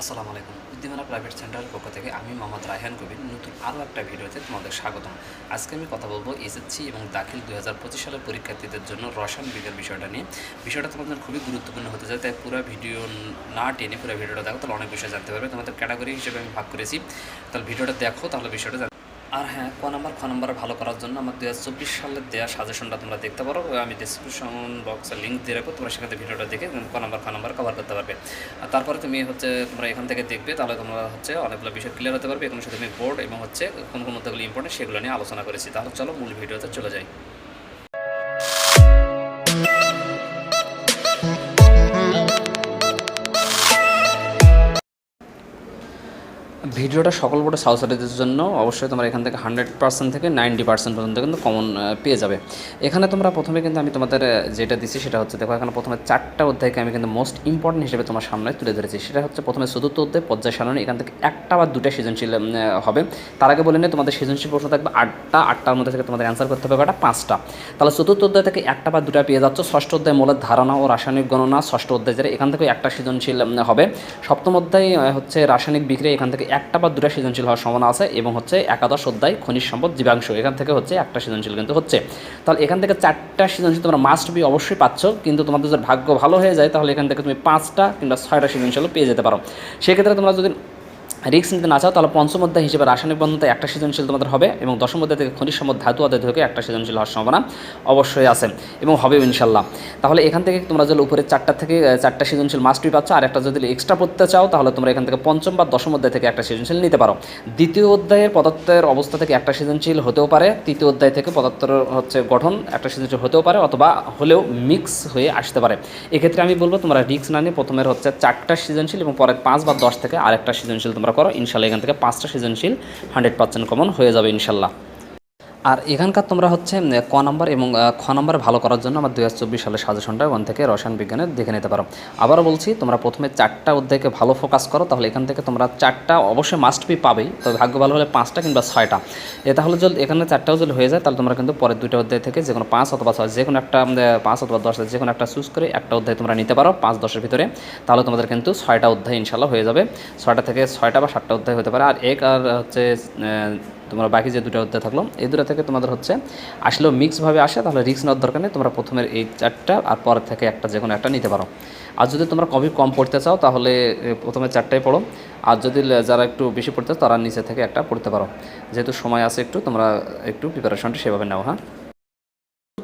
আসসালামু আলাইকুম। বুদ্ধিমানা প্রাইভেট সেন্টারের পক্ষ থেকে আমি মোহাম্মদ রায়হান কবির। নতুন আরও একটা ভিডিওতে তোমাদের স্বাগতম। আজকে আমি কথা বলব এসএসসি এবং দাখিল দু হাজার পঁচিশ সালের পরীক্ষার্থীদের জন্য রসায়ন বিজ্ঞান বিষয়টা নিয়ে। বিষয়টা তোমাদের খুবই গুরুত্বপূর্ণ হতে যায় তাই পুরো ভিডিও না টেনে পুরো ভিডিওটা দেখো, তাহলে অনেক বিষয় জানতে পারবে। তোমাদের ক্যাটাগরি হিসেবে আমি ভাগ করেছি। তাহলে ভিডিওটা দেখো, তাহলে বিষয়টা আর হ্যাঁ ক নাম্বার, খ নাম্বার ভালো করার জন্য আমার দু হাজার চব্বিশ সালের দেওয়া সাজেশনটা তোমরা দেখতে পারো। আমি ডিসক্রিপশন বক্সে লিঙ্ক দিয়ে রাখব, তোমরা সেখান থেকে ভিডিওটা দেখে ক নাম্বার, খ নাম্বার কভার করতে পারবে। আর তারপরে তুমি হচ্ছে তোমরা এখান থেকে দেখবে, তাহলে তোমরা হচ্ছে অনেকগুলো বিষয় ক্লিয়ার হতে পারবে। এখন সাথে তুমি বোর্ড এবং হচ্ছে কোন কোন মধ্যেগুলো ইম্পর্টেন্ট সেগুলো নিয়ে আলোচনা করেছি। তাহলে চলো মূল ভিডিওতে চলে যাই। ভিডিওটা সকল বোর্ডে সাউসারিদের জন্য অবশ্যই তোমরা এখান থেকে হান্ড্রেড পার্সেন্ট থেকে নাইনটি পার্সেন্ট পর্যন্ত কিন্তু কমন পেয়ে যাবে। এখানে তোমরা প্রথমে কিন্তু আমি তোমাদের যেটা দিচ্ছি সেটা হচ্ছে দেখো, এখানে প্রথমে চারটা অধ্যায়কে আমি কিন্তু মোস্ট ইম্পর্টেন্ট হিসেবে তোমার সামনে তুলে ধরেছি। সেটা হচ্ছে প্রথমে চতুর্থ অধ্যায়, পর্যায় সারণী। এখান থেকে একটা বা দুটা সৃজনশীল হবে। তার আগে বলে নিই তোমাদের সৃজনশীল প্রশ্ন থাকবে আটটা, আটটার মধ্যে থেকে তোমাদের অ্যান্সার করতে হবে কটা? পাঁচটা। তাহলে চতুর্থ অধ্যায় থেকে একটা বা দুটা পেয়ে যাচ্ছ। ষষ্ঠ অধ্যায় মূলের ধারণা ও রাসায়নিক গণনা। ষষ্ঠ অধ্যায় যেটা এখান থেকে একটা সৃজনশীল হবে। সপ্তম অধ্যায় হচ্ছে রাসায়নিক বিক্রিয়া। এখান থেকে একটা বা দুটা সৃজনশীল হওয়ার সম্ভাবনা আছে এবং হচ্ছে একাদশ অধ্যায় খনিজ সম্পদ জীবাংশ। এখান থেকে হচ্ছে একটা সৃজনশীল কিন্তু হচ্ছে। তাহলে এখান থেকে চারটা সৃজনশীল তোমরা মাস্ট বি অবশ্যই পাচ্ছ, কিন্তু তোমাদের যদি ভাগ্য ভালো হয়ে যায়, তাহলে এখান থেকে তুমি পাঁচটা কিংবা ছয়টা সৃজনশীলও পেয়ে যেতে পারো। সেক্ষেত্রে তোমরা যদি রিক্স নিতে না চাও, তাহলে পঞ্চম অধ্যায় হিসেবে রাসায়নিক বন্ধনতে একটা সৃজনশীল তোমাদের হবে এবং দশম অধ্যায় থেকে খনিজ সম্পদ ধাতু অধ্যায় থেকে একটা সৃজনশীল হওয়ার সম্ভাবনা অবশ্যই আছে এবং হবে ইনশাল্লাহ। তাহলে এখান থেকে তোমরা যদি উপরে চারটা থেকে চারটা সৃজনশীল মাস্টই পাচ্ছ আর একটা যদি এক্সট্রা পড়তে চাও, তাহলে তোমরা এখান থেকে পঞ্চম বা দশম অধ্যায় থেকে একটা সৃজনশীল নিতে পারো। দ্বিতীয় অধ্যায়ের পদার্থের অবস্থা থেকে একটা সৃজনশীল হতেও পারে, তৃতীয় অধ্যায় থেকে পদার্থের হচ্ছে গঠন একটা সৃজনশীল হতেও পারে অথবা হলেও মিক্স হয়ে আসতে পারে। এক্ষেত্রে আমি বলব তোমরা রিক্স না নিয়ে প্রথমের হচ্ছে চারটা সৃজনশীল এবং পরে পাঁচ বা দশ থেকে আরেকটা সৃজনশীল তোমরা করো ইনশাল্লাহ এখান থেকে পাঁচটা সৃজনশীল হান্ড্রেড পার্সেন্ট কমন হয়ে যাবে ইনশাল্লাহ। আর এখানকার তোমরা হচ্ছে ক নম্বর এবং খ নম্বর ভালো করার জন্য আমার দুই হাজার চব্বিশ সালের সাজেশনটা ওখান থেকে রসায়ন বিজ্ঞানে দেখে নিতে পারো। আবারও বলছি, তোমরা প্রথমে চারটা অধ্যায়কে ভালো ফোকাস করো, তাহলে এখান থেকে তোমরা চারটা অবশ্যই মাস্ট বি পাবেই। তবে ভাগ্য ভালো হলে পাঁচটা কিংবা ছয়টা। এ তাহলে যদি এখানে চারটাও যদি হয়ে যায়, তাহলে তোমরা কিন্তু পরের দুইটা অধ্যায় থেকে যে কোনো পাঁচ অথবা ছয় যে কোনো একটা পাঁচ অথবা দশ যে কোনো একটা চুজ করে একটা অধ্যায় তোমরা নিতে পারো পাঁচ, দশের ভিতরে। তাহলে তোমাদের কিন্তু ছয়টা অধ্যায় ইনশাল্লাহ হয়ে যাবে। ছয়টা থেকে ছয়টা বা সাতটা অধ্যায় হতে পারে। আর এক আর হচ্ছে তোমরা বাকি যে দুটো অধ্যায় থাকল, এই দুটো থেকে তোমাদের হচ্ছে আসলেও মিক্সভাবে আসে, তাহলে রিক্স নেওয়ার দরকার নেই। তোমরা প্রথমের এই চারটা আর পরের থেকে একটা যে কোনো একটা নিতে পারো। আর যদি তোমরা কবি কম পড়তে চাও, তাহলে প্রথমে চারটাই পড়ো। আর যদি যারা একটু বেশি পড়তে চাও, তারা নিচে থেকে একটা পড়তে পারো। যেহেতু সময় আছে একটু, তোমরা একটু প্রিপারেশনটা সেভাবে নাও হ্যাঁ?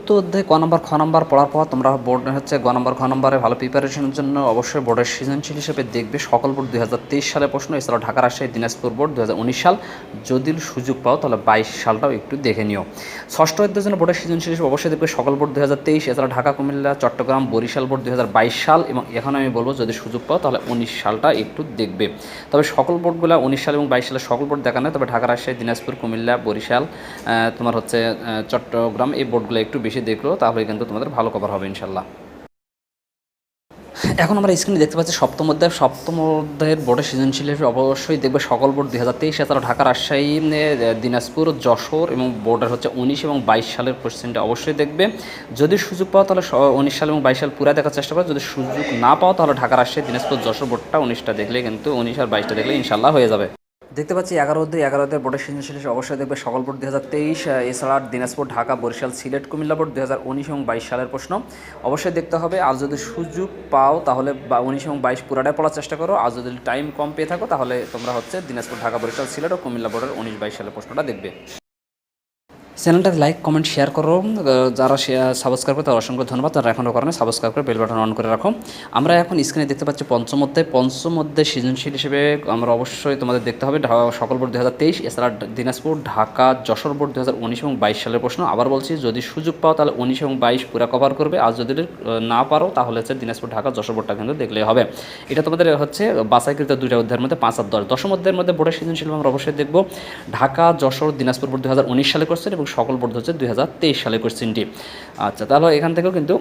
চতুর্থ অধ্যায়, ক নম্বর, খ নম্বর পড়ার পর তোমরা বোর্ড হচ্ছে গ নম্বর, খ নম্বরে ভালো প্রিপারেশনের জন্য অবশ্যই বোর্ডের সৃজনশীল হিসেবে দেখবে সকল বোর্ড দুই হাজার তেইশ সালে প্রশ্ন, এছাড়াও ঢাকা রাজশাহী, দিনাজপুর বোর্ড দু হাজার উনিশ সাল। যদি সুযোগ পাও তাহলে বাইশ সালটাও একটু দেখে নিও। ষষ্ঠ অধ্যায়ের জন্য বোর্ডের সৃজনশীল হিসেবে অবশ্যই দেখবে সকল বোর্ড দু হাজার তেইশ এছাড়া ঢাকা, কুমিল্লা, চট্টগ্রাম, বরিশাল বোর্ড দু হাজার বাইশ সাল এবং এখন আমি বলব যদি সুযোগ পাও তাহলে উনিশ সালটা একটু দেখবে। তবে সকল বোর্ডগুলো উনিশ সাল এবং বাইশ সালের সকল বোর্ড দেখা নয় তবে ঢাকা, রাজশাহী, দিনাজপুর, কুমিল্লা, বরিশাল তোমার হচ্ছে চট্টগ্রাম এই বোর্ডগুলো একটু বেশি দেখল তাহলে কিন্তু তোমাদের ভালো কভার হবে ইনশাল্লাহ এখন আমরা স্ক্রিনে দেখতে পাচ্ছি সপ্তম অধ্যায়, সপ্তম অধ্যায়ের বোর্ডের সৃজনশীল হিসেবে অবশ্যই দেখবে সকল বোর্ড দুই হাজার তেইশ এছাড়া ঢাকা, রাজশাহী দিনাজপুর, যশোর এবং বোর্ডের হচ্ছে উনিশ এবং বাইশ সালের কোশ্চেনটা অবশ্যই দেখবে। যদি সুযোগ পাও তাহলে উনিশ সাল এবং বাইশ সাল পুরা দেখার চেষ্টা করো। যদি সুযোগ না পাও তাহলে ঢাকা, রাজশাহী, দিনাজপুর, যশোর বোর্ডটা উনিশটা দেখলে কিন্তু উনিশ আর বাইশটা দেখলে ইনশাল্লাহ হয়ে যাবে। দেখতে পাচ্ছি এগারো দুই এগারোতে বোর্ডের সিজন শেষে অবশ্যই দেখবে সকল বোর্ড দু হাজার তেইশ এছাড়া দিনাজপুর, ঢাকা, বরিশাল, সিলেট, কুমিল্লা বোর্ড দু হাজার উনিশ এবং বাইশ সালের প্রশ্ন। অবশ্যই দেখতে হবে, আর যদি সুযোগ পাও তাহলে বা উনিশ এবং বাইশ পুরাটাই পড়ার চেষ্টা করো, আর যদি টাইম কম পেয়ে থাকো তাহলে তোমরা হচ্ছে দিনাজপুর, ঢাকা, বরিশাল, সিলেট ও কুমিল্লা বোর্ডের উনিশ বাইশ সালের প্রশ্নটা দেখবে। চ্যানেলটা লাইক কমেন্ট শেয়ার করো। যারা সাবস্ক্রাইব করে তার অসংখ্য ধন্যবাদ। তারা এখনও করেন সাবস্ক্রাইব করে বেল বাটন অন করে রাখো। আমরা এখন স্ক্রিনে দেখতে পাচ্ছি পঞ্চম অধ্যায়। পঞ্চম অধ্যায় সৃজনশীল হিসেবে আমরা অবশ্যই তোমাদের দেখতে হবে। সকল বোর্ড দু হাজার তেইশ, এছাড়া দিনাজপুর, ঢাকা, যশোর বোর্ড দু হাজার উনিশ এবং বাইশ সালের প্রশ্ন। আবার বলছি, যদি সুযোগ পাও তাহলে উনিশ এবং বাইশ পুরা কভার করবে। আর যদি না পারো তাহলে হচ্ছে দিনাজপুর, ঢাকা, যশোর বোর্ডটা কিন্তু দেখলেই হবে। এটা তোমাদের হচ্ছে বাসাইকৃত দুইটা অধ্যায়ের মধ্যে পাঁচ আর দশ। দশম অধ্যায়ের মধ্যে বোর্ডের সৃজনশীল আমরা অবশ্যই দেখব। ঢাকা, যশোর, দিনাজপুর বোর্ড দু হাজার উনিশ সালে করছেন এবং সকল বোর্ড হচ্ছে দুই হাজার তেইশ সালে কোশ্চেনটি। আচ্ছা তাহলে এখান থেকেও কিন্তু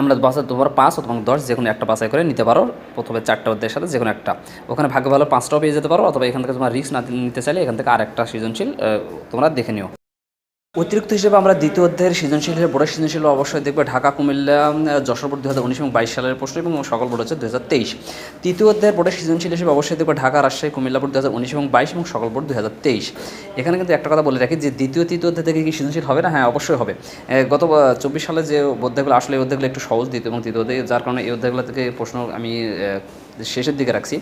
আমরা বাসা তোমার পাঁচ অথবা দশ যে কোনো একটা বাসায় করে নিতে পারো। প্রথমে চারটা অধ্যায়ের সাথে যে কোনো একটা। ওখানে ভাগ্য ভালো পাঁচটাও পেয়ে যেতে পারো অথবা এখান থেকে তোমার রিস্ক না নিতে চাইলে এখান থেকে আর একটা সৃজনশীল তোমরা দেখে নিও। অতিরিক্ত হিসেবে আমরা দ্বিতীয় অধ্যায়ের সৃজনশীল হিসেবে বোর্ডের সৃজনশীল অবশ্যই দেখবে ঢাকা, কুমিল্লা যশোর দু হাজার উনিশ এবং বাইশ সালের প্রশ্ন এবং সকল বোর্ড হচ্ছে দু হাজার তেইশ। তৃতীয় অধ্যায়ের বোর্ডের সৃজনশীল হিসেবে অবশ্যই দেখবে ঢাকা, রাজশাহী, কুমিল্লা দু হাজার উনিশ এবং বাইশ এবং সকল বোর্ড দু হাজার তেইশ। এখানে কিন্তু একটা কথা বলে রাখি যে দ্বিতীয়, তৃতীয় অধ্যায় থেকে কি সৃজনশীল হবে না? হ্যাঁ অবশ্যই হবে। গত চব্বিশ সালে যে অধ্যায়গুলো আসলে, এই অধ্যায়গুলো একটু সহজ দ্বিতীয় এবং তৃতীয় অধ্যায়, যার কারণে এই অধ্যায়গুলো থেকে প্রশ্ন আমি শেষের দিকে রাখছি।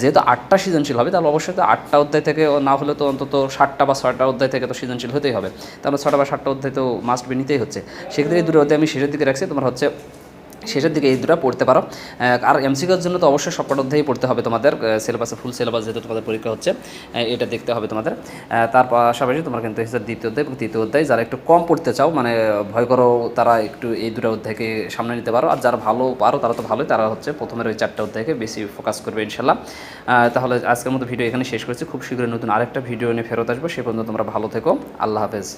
যেহেতু আটটা সৃজনশীল হবে, তাহলে অবশ্যই তো আটটা অধ্যায় থেকে না হলে তো অন্তত সাতটা বা ছয়টা অধ্যায় থেকে তো সৃজনশীল হতেই হবে। তাহলে ছটা বা সাতটা অধ্যায় তো মাস্ট বি নিতেই হচ্ছে। সেক্ষেত্রে এই দুটো অধ্যায় আমি শেষের দিকে রাখছি। তোমার হচ্ছে শেষের দিকে এই দুটো পড়তে পারো। আর এমসিকিউর জন্য তো অবশ্যই সবকটা অধ্যায়ই পড়তে হবে তোমাদের। সিলেবাসে ফুল সিলেবাস যেহেতু তোমাদের পরীক্ষা হচ্ছে এটা দেখতে হবে তোমাদের। তার পাশাপাশি তোমার কিন্তু হচ্ছে দ্বিতীয় অধ্যায় এবং তৃতীয় অধ্যায়। যারা একটু কম পড়তে চাও মানে ভয় করো তারা একটু এই দুটো অধ্যায়কে সামনে নিতে পারো। আর যারা ভালো পারো, তারা তো ভালোই, তারা হচ্ছে প্রথমের ওই চারটা অধ্যায়কে বেশি ফোকাস করবে ইনশাল্লাহ তাহলে আজকের মতো ভিডিও এখানে শেষ করছি। খুব শীঘ্রই নতুন আরেকটা ভিডিও নিয়ে ফেরত আসব। সে পর্যন্ত তোমরা ভালো থেকো। আল্লাহ হাফেজ।